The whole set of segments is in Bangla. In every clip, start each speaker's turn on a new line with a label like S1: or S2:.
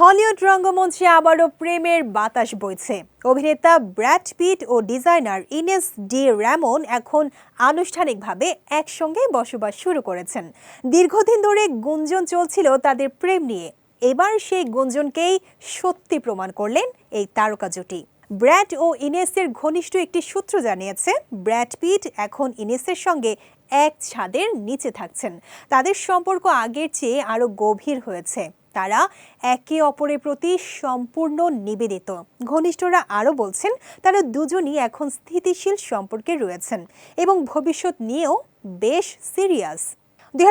S1: হলিউড রঙ্গমঞ্চে আবারও প্রেমের বাতাস বইছে। অভিনেতা ব্র্যাড পিট ও ডিজাইনার ইনেস ডি র্যামন এখন আনুষ্ঠানিকভাবে একসঙ্গে বসবাস শুরু করেছেন। দীর্ঘদিন ধরে গুঞ্জন চলছিল তাদের প্রেম নিয়ে। এবার সেই গুঞ্জনকেই সত্যি প্রমাণ করলেন এই তারকা জুটি। ব্র্যাড ও ইনেসের ঘনিষ্ঠ একটি সূত্র জানিয়েছে, ব্র্যাড পিট এখন ইনেসের সঙ্গে এক ছাদের নিচে থাকছেন। তাদের সম্পর্ক আগের চেয়ে আরও গভীর হয়েছে। তারা একে অপরের প্রতি সম্পূর্ণ নিবেদিত। ঘনিষ্ঠরা আরও বলছেন, তারা দুজনই এখন স্থিতিশীল সম্পর্কে রয়েছেন এবং ভবিষ্যৎ নিয়েও বেশ সিরিয়াস। দুই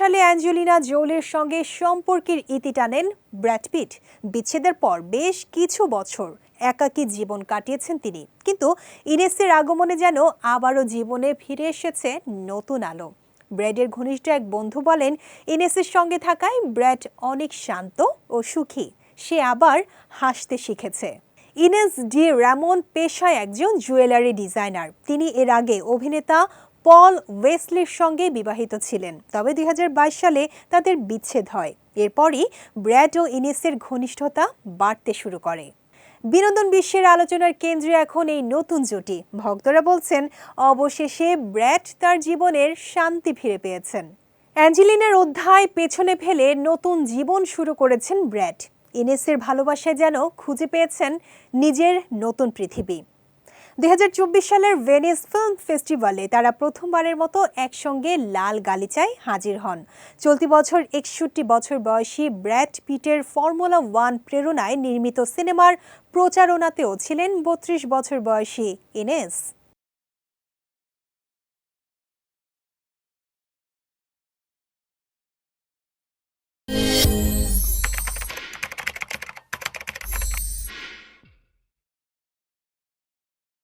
S1: সালে অ্যাঞ্জেলিনা জোলের সঙ্গে সম্পর্কের ইতি টানেন ব্র্যাড পিট। বিচ্ছেদের পর বেশ কিছু বছর একাকী জীবন কাটিয়েছেন তিনি। কিন্তু ইনেসের আগমনে যেন আবারও জীবনে ফিরে এসেছে নতুন আলো। ব্র্যাডের ঘনিষ্ঠ এক বন্ধু বলেন, ইনেসের সঙ্গে থাকায় ব্র্যাড অনেক শান্ত ও সুখী। সে আবার হাসতে শিখেছে। ইনেস ডি র্যামন পেশায় একজন জুয়েলারি ডিজাইনার। তিনি এর আগে অভিনেতা পল ওয়েসলির সঙ্গে বিবাহিত ছিলেন। তবে দুই হাজার বাইশ সালে তাদের বিচ্ছেদ হয়। এরপরই ব্র্যাড ও ইনেসের ঘনিষ্ঠতা বাড়তে শুরু করে। বিনোদন বিশ্বের আলোচনার কেন্দ্রে এখন এই নতুন জুটি। ভক্তরা বলছেন, অবশেষে ব্র্যাট তার জীবনের শান্তি ফিরে পেয়েছেন। অ্যাঞ্জেলিনার অধ্যায় পেছনে ফেলে নতুন জীবন শুরু করেছেন ব্র্যাট। ইনেসের ভালোবাসায় যেন খুঁজে পেয়েছেন নিজের নতুন পৃথিবী। দুই হাজার চব্বিশ সালের ভেনিস ফিল্ম ফেস্টিভ্যালে তারা প্রথমবারের মতো একসঙ্গে লাল গালিচায় হাজির হন। চলতি বছর একষট্টি বছর বয়সী ব্র্যাড পিটের ফর্মুলা ওয়ান প্রেরণায় নির্মিত সিনেমার প্রচারণাতেও ছিলেন বত্রিশ বছর বয়সী ইনেস।